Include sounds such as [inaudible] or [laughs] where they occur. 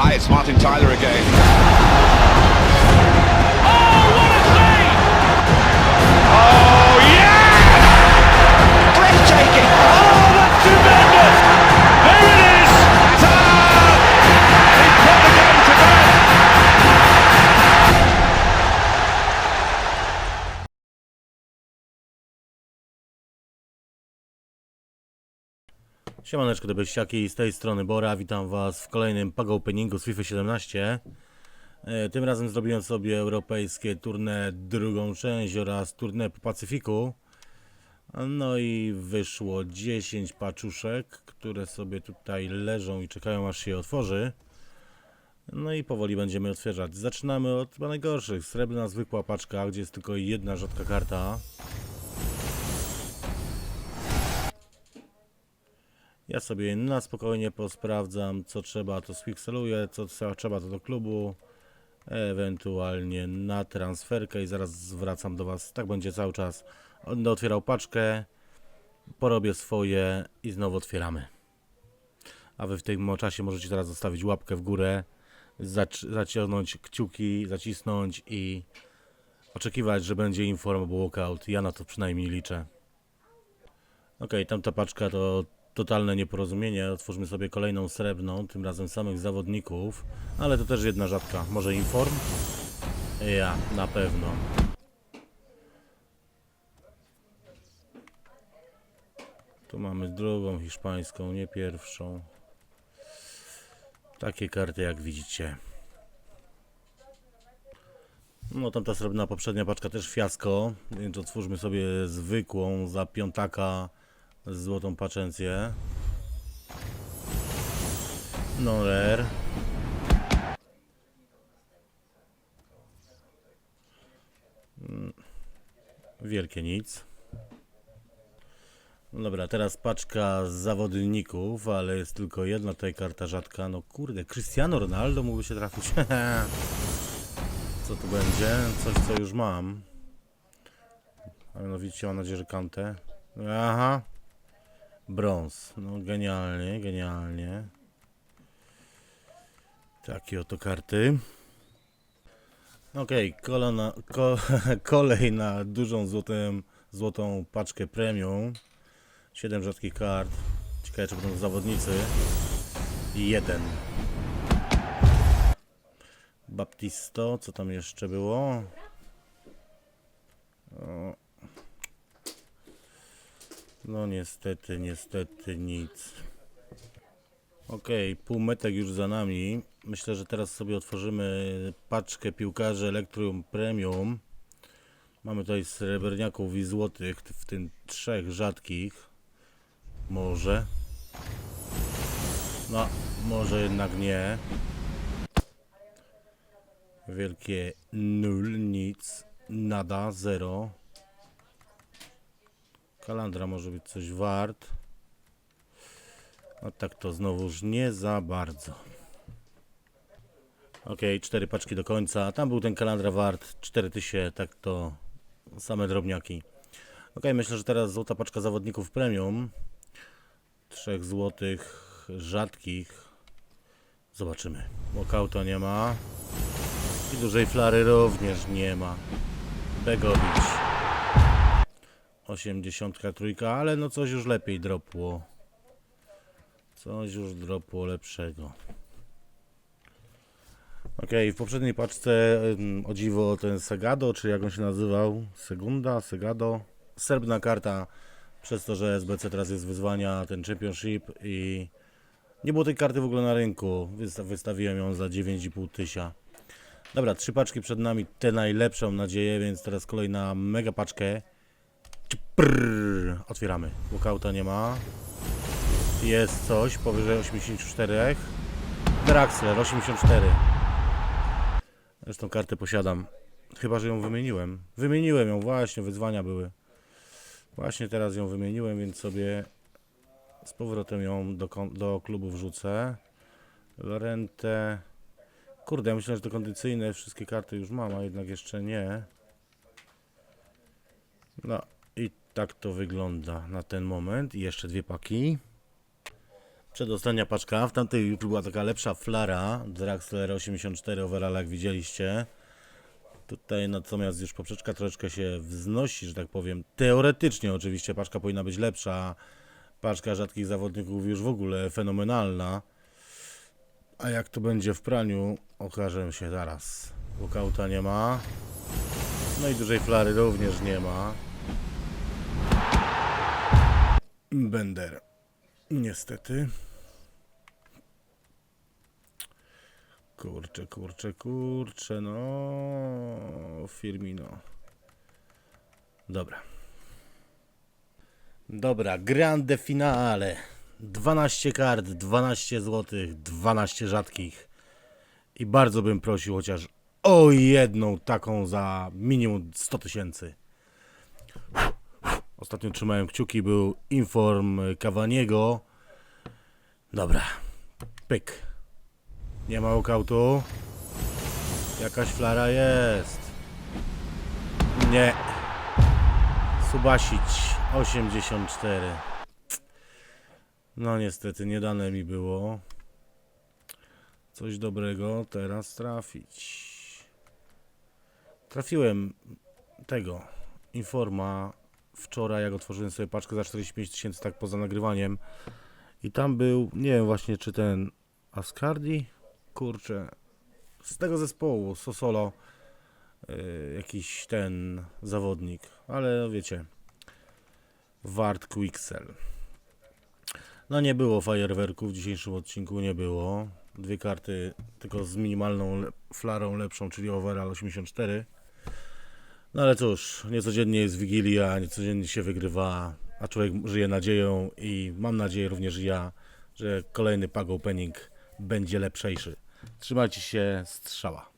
Hi, it's Martin Tyler again. Siemaneczko debeściaki, z tej strony Bora, witam was w kolejnym pago openingu z FIFA 17 e, Tym razem zrobiłem sobie europejskie tournée drugą część oraz tournée po Pacyfiku. No i wyszło 10 paczuszek, które sobie tutaj leżą i czekają aż się otworzy. No i powoli będziemy otwierać. Zaczynamy od chyba najgorszych, srebrna zwykła paczka, gdzie jest tylko jedna rzadka karta Ja sobie na spokojnie posprawdzam, co trzeba, to spikseluję, co trze- trzeba, to do klubu, ewentualnie na transferkę i zaraz wracam do Was. Tak będzie cały czas. Będę otwierał paczkę, porobię swoje i znowu otwieramy. A Wy w tym czasie możecie teraz zostawić łapkę w górę, zac- zaciągnąć kciuki, zacisnąć i oczekiwać, że będzie inform walkout. Ja na to przynajmniej liczę. Okej, tamta paczka to totalne nieporozumienie. Otwórzmy sobie kolejną srebrną, tym razem samych zawodników, ale to też jedna rzadka. Może inform? Ja, na pewno. Tu mamy drugą hiszpańską, nie pierwszą. Takie karty jak widzicie. No tamta srebrna poprzednia paczka też fiasko, więc otwórzmy sobie zwykłą za piątaka z złotą paczencję. No rare. Mm, Wielkie nic. No dobra, teraz paczka z zawodników, ale jest tylko jedna tutaj karta rzadka. No kurde, Cristiano Ronaldo mógłby się trafić. [laughs] Co tu będzie? Coś co już mam. A mianowicie mam nadzieję, że kantę. Aha. Brąz. No genialnie, genialnie. Takie oto karty. Kolana, ko, [laughs] kolej na dużą złotą, złotą paczkę premium. 7 rzadkich kart. Ciekawe czy będą zawodnicy. I jeden. Baptisto, co tam jeszcze było? O. No niestety, niestety nic. Okej, półmetek już za nami. Myślę, że teraz sobie otworzymy paczkę piłkarzy Electrum Premium. Mamy tutaj srebrniaków i złotych, w tym trzech rzadkich. Może. No, może jednak nie. Wielkie nul, nic, nada, zero. Kalandra może być coś wart. A tak to znowuż nie za bardzo. Ok, cztery paczki do końca. Tam był ten kalandra wart 4000, tak to same drobniaki. Ok, myślę, że teraz złota paczka zawodników premium. Trzech złotych, rzadkich. Zobaczymy. Walkouta nie ma. I dużej flary również nie ma. Begovic. 83, ale no coś już lepiej dropło. Coś już dropło lepszego. Ok, w poprzedniej paczce ym, o dziwo ten Segado, czy jak on się nazywał? Segunda, Segado. Serbna karta, przez to, że SBC teraz jest wyzwania, ten Championship i nie było tej karty w ogóle na rynku. Wysta- Wystawiłem ją za 9,5 tysiąca. Dobra, trzy paczki przed nami, te najlepsze mam nadzieję, więc teraz kolejna mega paczkę. Prrr, otwieramy. Walkouta nie ma. Jest coś powyżej 84. Draxler 84. Zresztą kartę posiadam. Chyba, że ją wymieniłem. Wymieniłem ją, właśnie, wyzwania były. Właśnie teraz ją wymieniłem, więc sobie z powrotem ją do, do klubu wrzucę. Lorente. Kurde, myślę, że to kondycyjne wszystkie karty już mam, a jednak jeszcze nie. No i tak to wygląda na ten moment. I jeszcze dwie paki. Przedostania paczka. W tamtej była taka lepsza flara. Draxler 84 overall, jak widzieliście. Tutaj natomiast już poprzeczka troszeczkę się wznosi, że tak powiem. Teoretycznie oczywiście paczka powinna być lepsza. Paczka rzadkich zawodników już w ogóle fenomenalna. A jak to będzie w praniu, okaże się zaraz. Walkouta nie ma. No i dużej flary również nie ma. Bender. Niestety. Kurczę, kurczę, kurczę, no. Firmino. Dobra. Dobra, grande finale. 12 kart, 12 złotych, 12 rzadkich. I bardzo bym prosił chociaż o jedną taką za minimum 100 tysięcy. Ostatnio trzymałem kciuki, był inform Cavaniego. Dobra, pyk. Nie ma walkoutu. Jakaś flara jest. Nie. Subasić 84. No niestety nie dane mi było coś dobrego teraz trafić. Trafiłem tego informa wczoraj, jak otworzyłem sobie paczkę za 45 tysięcy, tak poza nagrywaniem. I tam był, nie wiem właśnie czy ten Ascardi, kurczę, z tego zespołu, Sosolo, yy, jakiś ten zawodnik, ale wiecie, Wart Quixel. No nie było fajerwerków w dzisiejszym odcinku, nie było. Dwie karty tylko z minimalną le- flarą lepszą, czyli overall 84. No ale cóż, niecodziennie jest Wigilia, niecodziennie się wygrywa, a człowiek żyje nadzieją i mam nadzieję również ja, że kolejny pago opening będzie lepszejszy. Trzymajcie się, strzała.